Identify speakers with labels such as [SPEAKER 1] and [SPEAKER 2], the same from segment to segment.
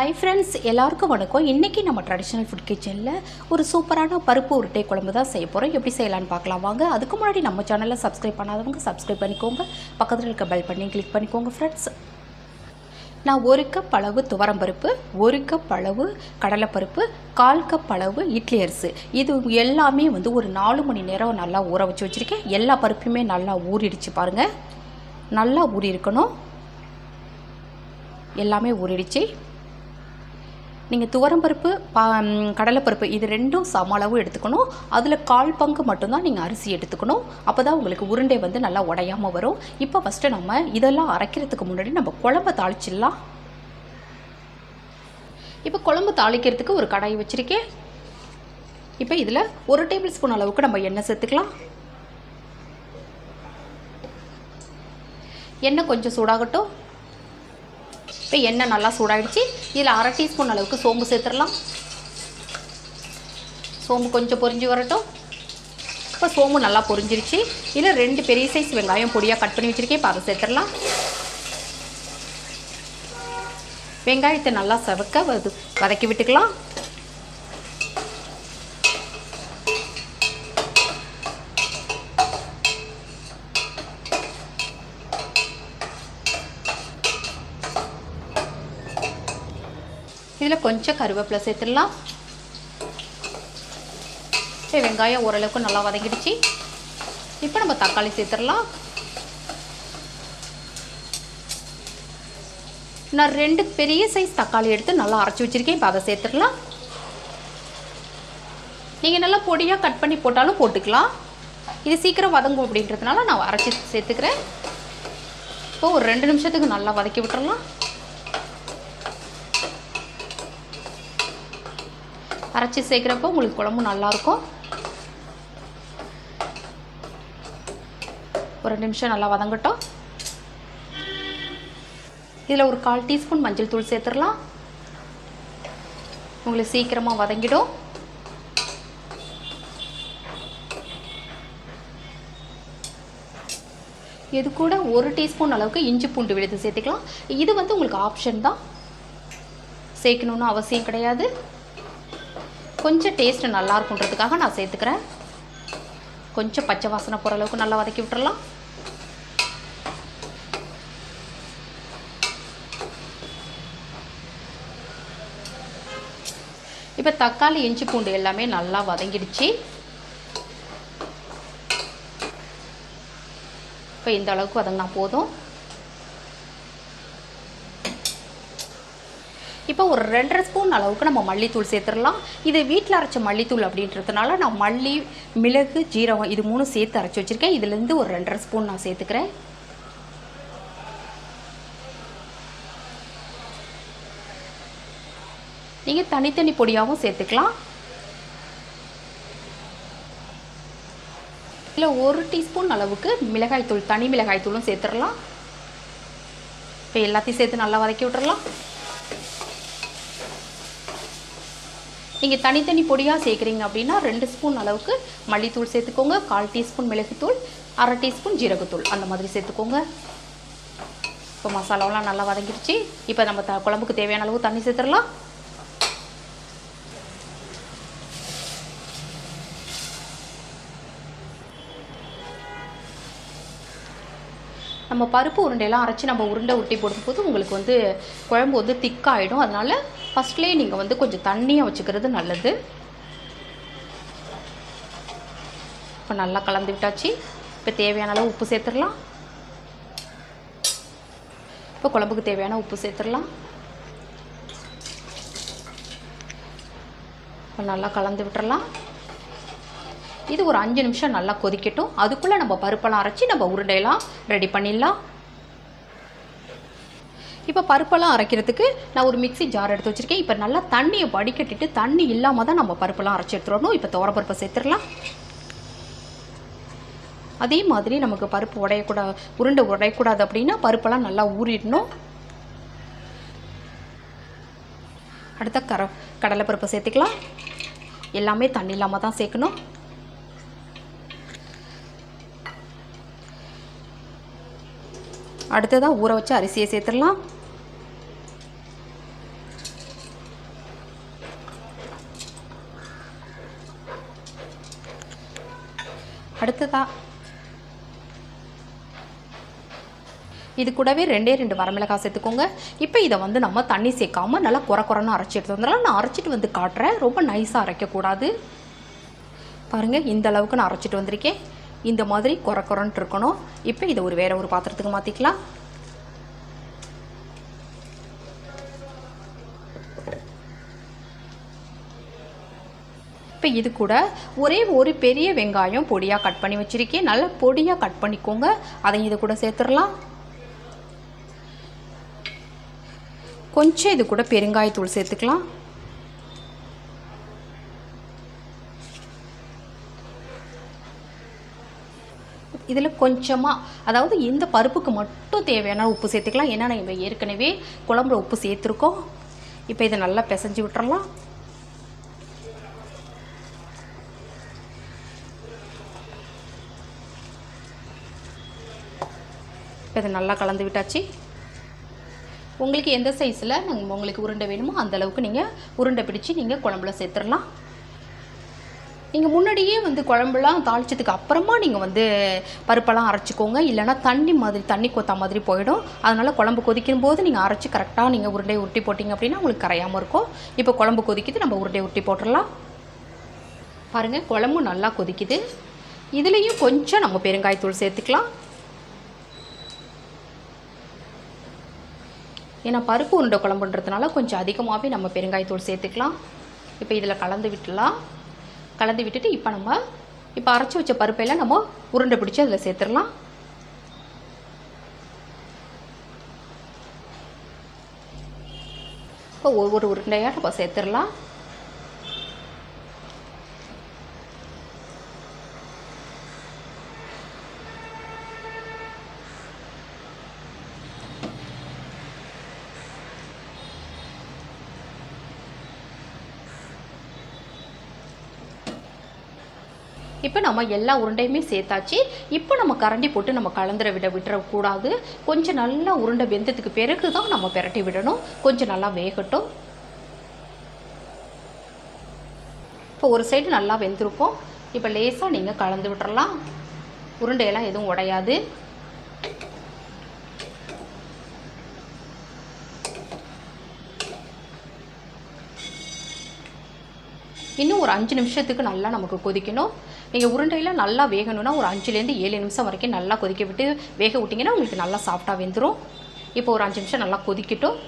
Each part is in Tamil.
[SPEAKER 1] ஹை ஃப்ரெண்ட்ஸ் எல்லாருக்கும் வணக்கம். இன்றைக்கி நம்ம ட்ரெடிஷ்னல் ஃபுட் கிச்சனில் ஒரு சூப்பரான பருப்பு உருட்டை குழம்பு தான் செய்ய போகிறோம் எப்படி செய்யலான்னு பார்க்கலாம். வாங்க அதுக்கு முன்னாடி நம்ம சேனலில் சப்ஸ்கிரைப் பண்ணாதவங்க சப்ஸ்கிரைப் பண்ணிக்கோங்க. பக்கத்தில் இருக்க பெல் பண்ணி கிளிக் பண்ணிக்கோங்க ஃப்ரெண்ட்ஸ் நான் ஒரு கப் அளவு துவரம்பருப்பு ஒரு கப் அளவு கடலைப்பருப்பு கால் கப் அளவு இட்லி அரிசி. இது எல்லாமே வந்து ஒரு நாலு மணி நேரம் நல்லா ஊற வச்சு வச்சுருக்கேன். எல்லா பருப்புமே நல்லா ஊறிடுச்சு பாருங்கள் நல்லா ஊறி இருக்கணும் எல்லாமே ஊறிடுச்சு. நீங்கள் துவரம்பருப்பு பா கடலைப்பருப்பு இது ரெண்டும் சம அளவு எடுத்துக்கணும். அதில் கால் பங்கு மட்டும்தான் நீங்கள் அரிசி எடுத்துக்கணும். அப்போ தான் உங்களுக்கு உருண்டை வந்து நல்லா உடையாமல் வரும். இப்போ ஃபஸ்ட்டு நம்ம இதெல்லாம் அரைக்கிறதுக்கு முன்னாடி நம்ம குழம்ப தாளிச்சிடலாம். இப்போ குழம்பு தாளிக்கிறதுக்கு ஒரு கடாய் வச்சுருக்கேன். இப்போ இதில் ஒரு டேபிள் ஸ்பூன் அளவுக்கு நம்ம எண்ணெய் சேர்த்துக்கலாம். எண்ணெய் கொஞ்சம் சூடாகட்டும். இப்போ எண்ணெய் நல்லா சூடாகிடுச்சு இதில் அரை டீஸ்பூன் அளவுக்கு சோம்பு சேர்த்துடலாம். சோம்பு கொஞ்சம் பொரிஞ்சு வரட்டும். இப்போ சோம்பு நல்லா பொரிஞ்சிருச்சு இதில் ரெண்டு பெரிய சைஸ் வெங்காயம் பொடியாக கட் பண்ணி வச்சுருக்கேன். இப்போ அதை சேர்த்துடலாம். வெங்காயத்தை நல்லா செவக்க வது வதக்கி விட்டுக்கலாம். இதில் கொஞ்சம் கருவேப்பிலை சேர்த்துடலாம். சரி வெங்காயம் ஓரளவுக்கு நல்லா வதங்கிடுச்சு. இப்போ நம்ம தக்காளி சேர்த்துடலாம். நான் ரெண்டு பெரிய சைஸ் தக்காளி எடுத்து நல்லா அரைச்சி வச்சுருக்கேன். இப்போ அதை சேர்த்துடலாம். நீங்கள் நல்லா பொடியாக கட் பண்ணி போட்டாலும் போட்டுக்கலாம். இது சீக்கிரம் வதங்கும் அப்படின்றதுனால நான் அரைச்சி சேர்த்துக்கிறேன். இப்போ ஒரு ரெண்டு நிமிஷத்துக்கு நல்லா வதக்கி விட்டுறலாம். அரைச்சி சேர்க்குறப்போ உங்களுக்கு குழம்பு நல்லாயிருக்கும். ஒரு நிமிஷம் நல்லா வதங்கட்டும். இதில் ஒரு கால் டீஸ்பூன் மஞ்சள் தூள் சேர்த்துடலாம். உங்களுக்கு சீக்கிரமாக வதங்கிடும். இது கூட ஒரு டீஸ்பூன் அளவுக்கு இஞ்சி பூண்டு விழுது சேர்த்துக்கலாம். இது வந்து உங்களுக்கு ஆப்ஷன் தான். சேர்க்கணுன்னு அவசியம் கிடையாது. கொஞ்சம் டேஸ்ட்டு நல்லா இருக்குன்றதுக்காக நான் சேர்த்துக்கிறேன். கொஞ்சம் பச்சை வாசனை போகிற அளவுக்கு நல்லா வதக்கி விட்டுறலாம். இப்போ தக்காளி இஞ்சி பூண்டு எல்லாமே நல்லா வதங்கிடுச்சு. இப்போ இந்த அளவுக்கு வதங்கினா போதும். இப்போ ஒரு ரெண்டரை ஸ்பூன் அளவுக்கு நம்ம மல்லித்தூள் சேர்த்துடலாம். இது வீட்டில் அரைச்ச மல்லித்தூள் அப்படின்றதுனால நான் மல்லி மிளகு ஜீரகம் இது மூணும் சேர்த்து அரைச்சி வச்சுருக்கேன். இதுலேருந்து ஒரு ரெண்டரை ஸ்பூன் நான் சேர்த்துக்கிறேன். நீங்கள் தனித்தனி பொடியாகவும் சேர்த்துக்கலாம். இல்லை ஒரு டீஸ்பூன் அளவுக்கு மிளகாய்த்தூள் தனி மிளகாய்த்தூளும் சேர்த்துடலாம். இப்போ எல்லாத்தையும் சேர்த்து நல்லா வதக்கி விட்டுறலாம். நீங்கள் தனித்தனி பொடியாக சேர்க்குறீங்க அப்படின்னா ரெண்டு ஸ்பூன் அளவுக்கு மல்லித்தூள் சேர்த்துக்கோங்க. கால் டீஸ்பூன் மிளகுத்தூள் அரை டீஸ்பூன் ஜீரகத்தூள். அந்த மாதிரி சேர்த்துக்கோங்க. இப்போ மசாலாவெலாம் நல்லா வதங்கிடுச்சு. இப்போ நம்ம த குழம்புக்கு தேவையான அளவு தண்ணி சேர்த்துடலாம். நம்ம பருப்பு உருண்டையெல்லாம் அரைச்சி நம்ம உருண்டை உருட்டி போடும்போது உங்களுக்கு வந்து குழம்பு வந்து திக்காயிடும் அதனால் ஃபஸ்ட்லேயே நீங்கள் வந்து கொஞ்சம் தண்ணியாக வச்சுக்கிறது நல்லது. இப்போ நல்லா கலந்து விட்டாச்சு இப்போ தேவையான அளவு உப்பு சேர்த்துடலாம். இப்போ குழம்புக்கு தேவையான உப்பு சேர்த்துடலாம். இப்போ நல்லா கலந்து விட்டுறலாம். இது ஒரு அஞ்சு நிமிஷம் நல்லா கொதிக்கட்டும். அதுக்குள்ளே நம்ம பருப்பெல்லாம் அரைச்சி நம்ம உருண்டையெல்லாம் ரெடி பண்ணிடலாம். இப்போ பருப்பெல்லாம் அரைக்கிறதுக்கு நான் ஒரு மிக்ஸி ஜார் எடுத்து வச்சுருக்கேன். இப்போ நல்லா தண்ணியை வடிகட்டிட்டு தண்ணி இல்லாமல் தான் நம்ம பருப்பெல்லாம் அரைச்சி எடுத்துடணும். இப்போ தோரப்பருப்பை சேர்த்துடலாம். அதே மாதிரி நமக்கு பருப்பு உடையக்கூடா உருண்டை உடையக்கூடாது அப்படின்னா பருப்பெல்லாம் நல்லா ஊறிடணும். அடுத்த கர கடலைப்பருப்பை சேர்த்துக்கலாம். எல்லாமே தண்ணி இல்லாமல் தான் சேர்க்கணும். அடுத்ததாக ஊற வச்சு அரிசியை சேர்த்துடலாம். அடுத்ததாக இது கூடவே ரெண்டே ரெண்டு வரமிளகாய் சேர்த்துக்கோங்க. இப்போ இதை வந்து நம்ம தண்ணி சேர்க்காமல் நல்லா குறை குறைன்னு அரைச்சி எடுத்து வந்துடலாம். நான் அரைச்சிட்டு வந்து காட்டுறேன். ரொம்ப நைஸாக அரைக்கக்கூடாது. பாருங்கள் இந்த அளவுக்கு நான் அரைச்சிட்டு வந்திருக்கேன். இந்த மாதிரி குறை குறைன்ட்டு இருக்கணும். இப்போ இதை ஒரு வேற ஒரு பாத்திரத்துக்கு மாற்றிக்கலாம் இப்போ இது கூட ஒரே ஒரு பெரிய வெங்காயம் பொடியாக கட் பண்ணி வச்சுருக்கேன். நல்லா பொடியாக கட் பண்ணிக்கோங்க. அதை இது கூட சேர்த்துடலாம். கொஞ்சம் இது கூட பெருங்காயத்தூள் சேர்த்துக்கலாம். இதில் கொஞ்சமாக அதாவது இந்த பருப்புக்கு மட்டும் தேவையான உப்பு சேர்த்துக்கலாம். ஏன்னா நம்ம ஏற்கனவே குழம்புல உப்பு சேர்த்துருக்கோம். இப்போ இதை நல்லா பிசைஞ்சு விட்டுறலாம். இப்போ இதை நல்லா கலந்து விட்டாச்சு. உங்களுக்கு எந்த சைஸில் நாங்கள் உங்களுக்கு உருண்டை வேணுமோ அந்தளவுக்கு நீங்கள் உருண்டை பிடிச்சி நீங்கள் குழம்புல சேர்த்துடலாம் நீங்கள் முன்னாடியே வந்து குழம்புலாம் தாளிச்சதுக்கு அப்புறமா நீங்கள் வந்து பருப்பெல்லாம் அரைச்சிக்கோங்க. இல்லைன்னா தண்ணி மாதிரி தண்ணி கொத்தா மாதிரி போயிடும். அதனால் குழம்பு கொதிக்கும் போது நீங்கள் அரைச்சி கரெக்டாக நீங்கள் உருண்டையை உருட்டி போட்டிங்க அப்படின்னா உங்களுக்கு கரையாமல் இருக்கும். இப்போ குழம்பு கொதிக்குது நம்ம உருண்டையை உருட்டி போட்டுடலாம். பாருங்கள் குழம்பு நல்லா கொதிக்குது. இதுலேயும் கொஞ்சம் நம்ம பெருங்காயத்தூள் சேர்த்துக்கலாம். ஏன்னா பருப்பு உருண்டை குழம்புன்றதுனால கொஞ்சம் அதிகமாகவே நம்ம பெருங்காயத்தூள் சேர்த்துக்கலாம். இப்போ இதில் கலந்து விட்டுலாம் கலந்து விட்டுட்டு இப்போ நம்ம இப்போ அரைச்சி வச்ச பருப்பையெல்லாம் நம்ம உருண்டை பிடிச்சி அதில் சேர்த்துடலாம். இப்போ ஒவ்வொரு உருண்டையாக நம்ம சேர்த்துடலாம். இப்போ நம்ம எல்லா உருண்டையுமே சேர்த்தாச்சு. இப்போ நம்ம கரண்டி போட்டு நம்ம கலந்துர விட விட்டுறக்கூடாது கொஞ்சம் நல்லா உருண்டை வெந்ததுக்கு பிறகு தான் நம்ம பிரட்டி விடணும். கொஞ்சம் நல்லா வேகட்டும். இப்போ ஒரு சைடு நல்லா வெந்திருக்கும். இப்போ லேசாக நீங்கள் கலந்து விட்டுறலாம். உருண்டையெல்லாம் எதுவும் உடையாது. இன்னும் ஒரு அஞ்சு நிமிஷத்துக்கு நல்லா நமக்கு கொதிக்கணும். நீங்கள் உருண்டையில் நல்லா வேகணும்னா ஒரு அஞ்சுலேருந்து ஏழு நிமிஷம் வரைக்கும் நல்லா கொதிக்க விட்டு வேக விட்டிங்கன்னா உங்களுக்கு நல்லா சாஃப்டாக வெந்துடும் இப்போ ஒரு அஞ்சு நிமிஷம் நல்லா கொதிக்கட்டும்.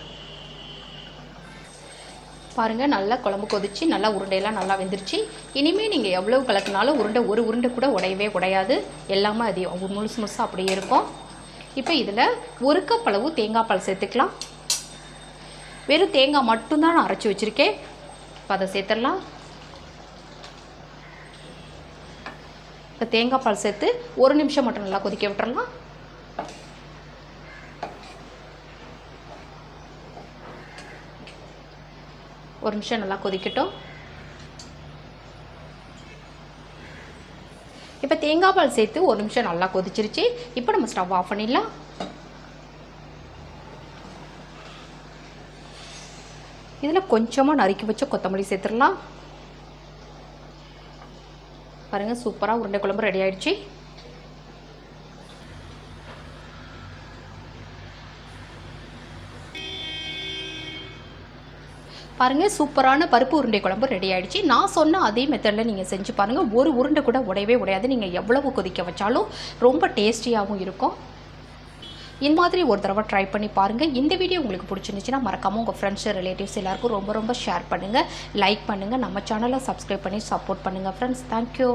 [SPEAKER 1] பாருங்கள் நல்லா குழம்பு கொதிச்சு நல்லா உருண்டையெல்லாம் நல்லா வெந்துருச்சு. இனிமேல் நீங்கள் எவ்வளோ கலக்குனாலும் உருண்டை ஒரு உருண்டை கூட உடையவே உடையாது. எல்லாமே அது முழுசு முழுசாக அப்படியே இருக்கும். இப்போ இதில் ஒரு கப் அளவு தேங்காய் பால் சேர்த்துக்கலாம். வெறும் தேங்காய் மட்டும்தான் நான் அரைச்சி வச்சுருக்கேன். இப்போ அதை சேர்த்துடலாம். இப்போ தேங்காய் பால் சேர்த்து ஒரு நிமிஷம் மட்டும் நல்லா கொதிக்க விட்டுறலாம். ஒரு நிமிஷம் நல்லா கொதிக்கட்டும். இப்போ தேங்காய் பால் சேர்த்து ஒரு நிமிஷம் நல்லா கொதிச்சிருச்சு. இப்போ நம்ம ஸ்டவ் ஆஃப் பண்ணிடலாம். இதில் கொஞ்சமாக நறுக்கி வச்ச கொத்தமல்லி சேர்த்துடலாம். பாருங்கள் சூப்பராக உருண்டை குழம்பு ரெடி ஆயிடுச்சு. பாருங்கள் சூப்பரான பருப்பு உருண்டை குழம்பு ரெடி ஆகிடுச்சு நான் சொன்ன அதே மெத்தடில் நீங்கள் செஞ்சு பாருங்கள் ஒரு உருண்டை கூட உடையவே உடையாது. நீங்கள் எவ்வளவு கொதிக்க வச்சாலும் ரொம்ப டேஸ்டியாகவும் இருக்கும். இந்த மாதிரி ஒரு தடவை ட்ரை பண்ணி பாருங்கள் இந்த வீடியோ உங்களுக்கு பிடிச்சிருந்துச்சுன்னா மறக்காமல் உங்கள் ஃப்ரெண்ட்ஸ் ரிலேட்டிவ்ஸ் எல்லாருக்கும் ரொம்ப ரொம்ப ஷேர் பண்ணுங்கள் லைக் பண்ணுங்கள் நம்ம சேனலை சப்ஸ்கிரைப் பண்ணி சப்போர்ட் பண்ணுங்கள் ஃப்ரெண்ட்ஸ் தேங்க்யூ